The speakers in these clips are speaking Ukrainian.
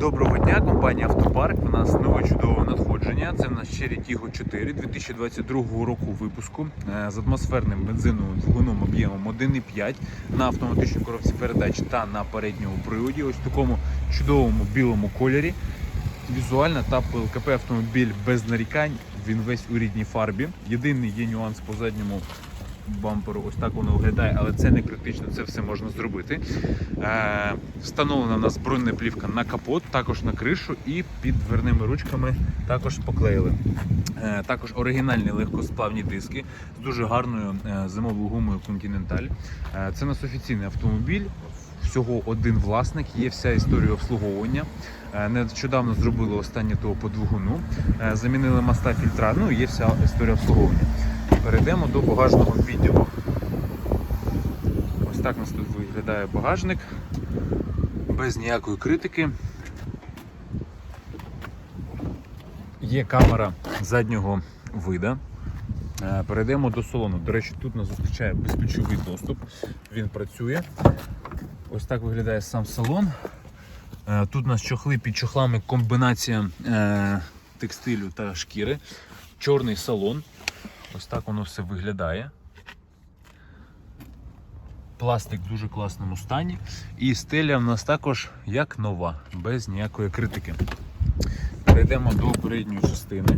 Доброго дня, компанія Автопарк. У нас нове чудове надходження. Це в нас Cherry Tiggo 4 2022 року випуску е, з атмосферним бензиновим двигуном об'ємом 1,5 на автоматичній коробці передач та на передньому приводі. Ось в такому чудовому білому кольорі. Візуально та ПЛКП автомобіль без нарікань. Він весь у рідній фарбі. Єдиний є нюанс по задньому бамперу. Ось так воно виглядає, але це не критично, це все можна зробити. Е, встановлена в нас бронеплівка на капот, також на кришу і під дверними ручками також поклеїли. Е, також оригінальні легкосплавні диски з дуже гарною е, зимовою гумою Continental. Е, це у нас офіційний автомобіль. Всього один власник, є вся історія обслуговування. Е, Нещодавно зробили останнє того по двигуну, е, замінили моста фільтра. Ну і є вся історія обслуговування. Перейдемо до багажного відділу. Ось так у нас тут виглядає багажник. Без ніякої критики. Є камера заднього вида. Е, Перейдемо до салону. До речі, тут нас зустрічає безключовий доступ. Він працює. Ось так виглядає сам салон. Е, Тут у нас чохли під чохлами комбінація е, текстилю та шкіри. Чорний салон. Ось так воно все виглядає. Пластик в дуже класному стані. І стеля в нас також як нова, без ніякої критики. Перейдемо до передньої частини.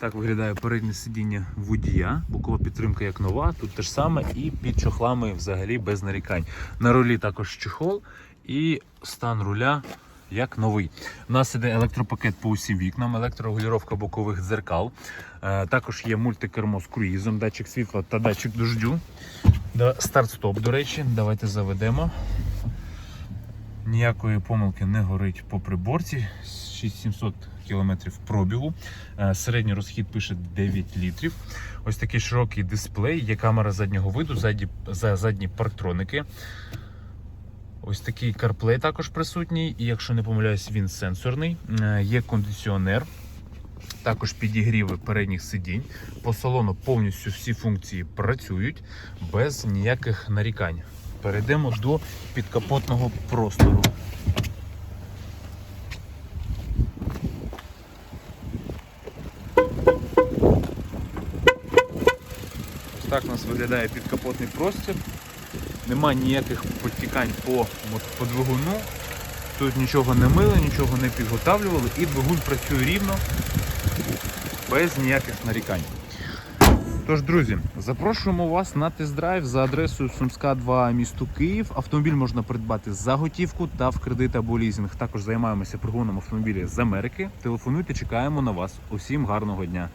Так виглядає переднє сидіння водія, бокова підтримка як нова, тут те ж саме і під чохлами взагалі без нарікань. На рулі також чехол і стан руля як новий. У нас іде електропакет по усім вікнам, електрорегулювання бокових дзеркал. Е, також є мультикермо з круїзом, датчик світла та датчик дождю. Старт-стоп, до речі, давайте заведемо. Ніякої помилки не горить по приборці. 6700 км пробігу. Е, Середній розхід пише 9 літрів. Ось такий широкий дисплей, є камера заднього виду, задні, задні парктроники. Ось такий CarPlay також присутній, і якщо не помиляюсь, він сенсорний. Е, Є кондиціонер, також підігріви передніх сидінь. По салону повністю всі функції працюють без ніяких нарікань. Перейдемо до підкапотного простору. Ось так у нас виглядає підкапотний простір. Нема ніяких потікань по, по двигуну. Тут нічого не мили, нічого не підготавлювали і двигун працює рівно, без ніяких нарікань. Тож, друзі, запрошуємо вас на тест-драйв за адресою Сумська 2 місто Київ. Автомобіль можна придбати за готівку та в кредит або лізинг. Також займаємося пригоном автомобілів з Америки. Телефонуйте, чекаємо на вас. Усім гарного дня!